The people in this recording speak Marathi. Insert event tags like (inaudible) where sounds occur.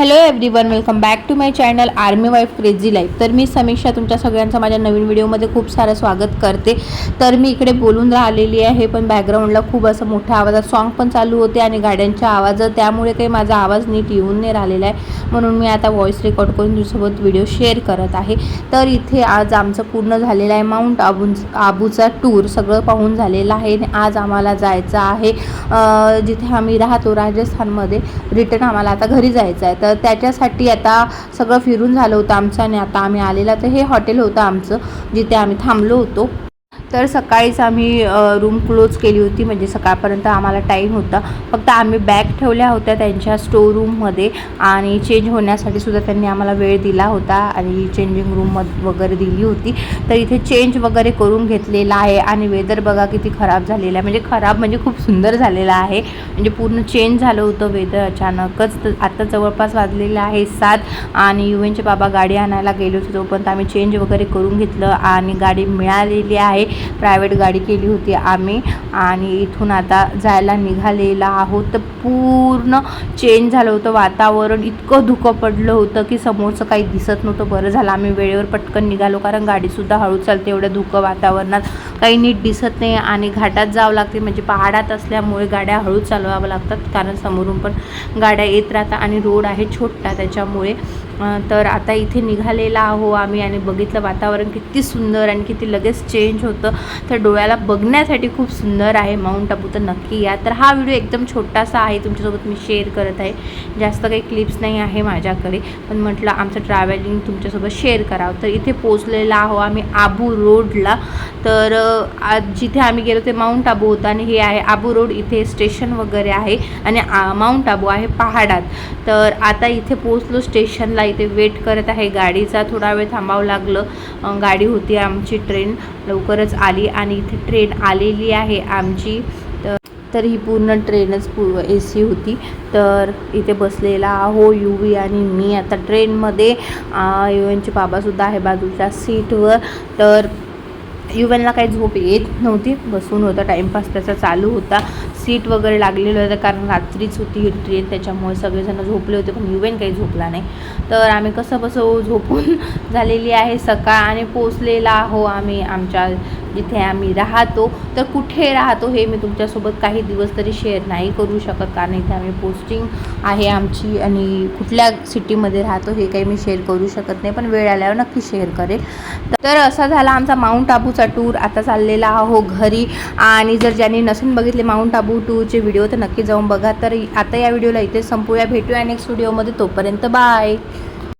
Hello everyone welcome back to my channel army wife crazy life तर मी समीक्षा तुमच्या सगळ्यांचं माझ्या नवीन व्हिडिओमध्ये खूप सारं स्वागत करते. तर मी इकडे बोलून राहिलेली आहे पण बॅकग्राऊंडला खूप असं मोठ्या आवाजात सॉन्ग पण चालू होते आणि गाड्यांच्या आवाज त्यामुळे काही माझा आवाज नीट येऊन नाही राहिलेला आहे. म्हणून मी आता व्हॉईस रेकॉर्ड करून तुझ्यासोबत व्हिडिओ शेअर करत आहे. तर इथे आज आमचं पूर्ण झालेलं आहे माउंट आबून आबूचा टूर सगळं पाहून झालेलं आहे आणि आज आम्हाला जायचं आहे जिथे आम्ही राहतो राजस्थानमध्ये. रिटर्न आम्हाला आता घरी जायचं आहे. तर तर त्याच्यासाठी आता सगळं फिरून झालं होतं आमचं आणि आता आम्ही आलेला तर हे हॉटेल होतं आमचं जिथे आम्ही थांबलो होतो. तर सकाळीच आम्ही रूम क्लोज केली होती. म्हणजे सकाळपर्यंत आम्हाला टाईम होता. फक्त आम्ही बॅग ठेवल्या होत्या त्यांच्या स्टोर रूममध्ये आणि चेंज होण्यासाठी सुद्धा त्यांनी आम्हाला वेळ दिला होता आणि चेंजिंग रूम वगैरे दिली होती. तर इथे चेंज वगैरे करून घेतलेला आहे आणि वेदर बघा किती खराब झालेला आहे. म्हणजे खराब म्हणजे खूप सुंदर झालेला आहे. म्हणजे पूर्ण चेंज झालं होतं वेदर अचानकच. तर आता जवळपास वाजलेलं आहे सात आणि युएनचे बाबा गाडी आणायला गेले होते तोपर्यंत आम्ही चेंज वगैरे करून घेतलं आणि गाडी मिळालेली आहे. प्रायव्हेट गाडी केली होती आम्ही. आणि इथून आता जायला निघालेला आहोत. तर पूर्ण चेंज झालं होतं. वातावरण इतकं धुकं पडलं होतं की समोरचं काही दिसत नव्हतं. बरं झालं आम्ही वेळेवर पटकन निघालो. कारण गाडीसुद्धा हळू चालते एवढ्या धुकं वातावरणात. काही नीट दिसत नाही आणि घाटात जावं लागते. म्हणजे पहाडात असल्यामुळे गाड्या हळू चालवाव्या लागतात. कारण समोरून पण गाड्या येत राहतात आणि रोड आहे छोटा त्याच्यामुळे तर आता इथे निघालेला आहो आम्ही आणि बघितलं वातावरण किती सुंदर आणि किती लगेच चेंज होतं. तर डोळ्याला बघण्यासाठी खूप सुंदर आहे माऊंट आबू तर नक्की या. तर हा व्हिडिओ एकदम छोटासा आहे. तुमच्यासोबत मी शेअर करत आहे. जास्त काही क्लिप्स नाही आहे माझ्याकडे. पण म्हटलं आमचं ट्रॅव्हलिंग तुमच्यासोबत शेअर करावं. तर इथे पोचलेला आहो आम्ही आबू रोडला तर आज जिथे आम्ही गेलो ते माऊंट आबू होतं आणि हे आहे आबू रोड. इथे स्टेशन वगैरे आहे आणि माउंट माऊंट आबू आहे पहाडात. तर आता इथे पोचलो स्टेशनला. इथे वेट करत आहे गाडीचा. थोडा वेळ थांबावं लागलं. गाडी होती आमची ट्रेन. लवकरच आली आणि इथे ट्रेन आलेली आहे आमची. तर तर ही पूर्ण ट्रेनच पू ए सी होती. तर इथे बसलेला हो यू वी आणि मी. आता ट्रेनमध्ये यू एनचे बाबासुद्धा आहे बाजूच्या सीटवर. तर युवनला काही झोप येत नव्हती. बसून होता टाईमपास त्याचा चालू होता. सीट वगैरे लागलेलं होतं कारण रात्रीच होती ही ट्रेन त्याच्यामुळे सगळेजण झोपले होते पण युवेन काही झोपला नाही. तर आम्ही कसं बसं? झोपून (laughs) झालेली आहे सकाळ आणि पोचलेला आहो आम्ही आमच्या जिथे आम्ही राहतो तर कुठे राहतो हे मी तुमच्यासोबत काही दिवस तरी शेअर नाही करू शकत. कारण इथे आम्ही पोस्टिंग आहे आमची आणि कुठल्या सिटीमध्ये राहतो हे काही मी शेअर करू शकत नाही पण वेळ आल्यावर नक्की शेअर करेल. तर असा झाला आमचा माऊंट आबूचा टूर आता चाललेला आहो घरी. आणि जर ज्यांनी नसून बघितले माऊंट आबू टूरचे व्हिडिओ तर नक्की जाऊन बघा. तर आता या व्हिडिओला इथे संपूया. भेटूया नेक्स्ट व्हिडिओमध्ये तोपर्यंत बाय